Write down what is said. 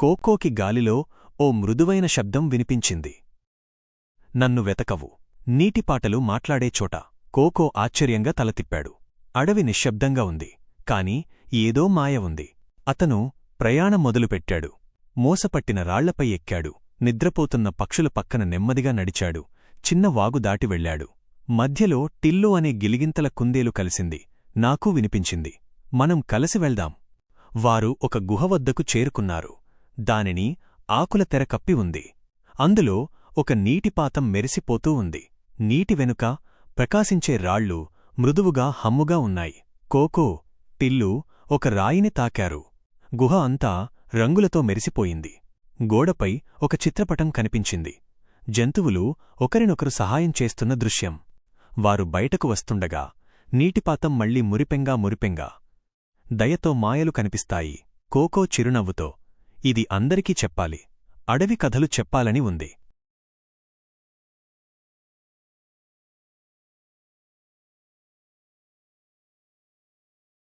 కోకోకి గాలిలో ఓ మృదువైన శబ్దం వినిపించింది. నన్ను వెతకవు. నీటిపాటలు మాట్లాడే చోట కోకో ఆశ్చర్యంగా తలతిప్పాడు అడవి నిశ్శబ్దంగా ఉంది. కాని ఏదో మాయ ఉంది. అతను ప్రయాణం మొదలుపెట్టాడు. మోసపట్టిన రాళ్ళపై ఎక్కాడు. నిద్రపోతున్న పక్షుల పక్కన నెమ్మదిగా నడిచాడు. చిన్న వాగు దాటి వెళ్ళాడు. మధ్యలో టిల్లు అనే గిలిగింతల కుందేలు కలిసింది. నాకూ వినిపించింది. మనం కలిసి వెళ్దాం. వారు ఒక గుహ వద్దకు చేరుకున్నారు. దానిని ఆకుల తెర కప్పి ఉంది. అందులో ఒక నీటిపాతం మెరిసిపోతూ ఉంది. నీటి వెనుక ప్రకాశించే రాళ్ళు మృదువుగా హమ్ముగా ఉన్నాయి. కోకో టిల్లు ఒక రాయిని తాకారు. గుహ అంతా రంగులతో మెరిసిపోయింది. గోడపై ఒక చిత్రపటం కనిపించింది. జంతువులు ఒకరినొకరు సహాయం చేస్తున్న దృశ్యం. వారు బయటకు వస్తుండగా నీటిపాతం మళ్ళీ మురిపెంగా మురిపెంగా. దయతో మాయలు కనిపిస్తాయి. కోకో చిరునవ్వుతో ఇది అందరికీ చెప్పాలి. అడవి కథలు చెప్పాలని ఉంది.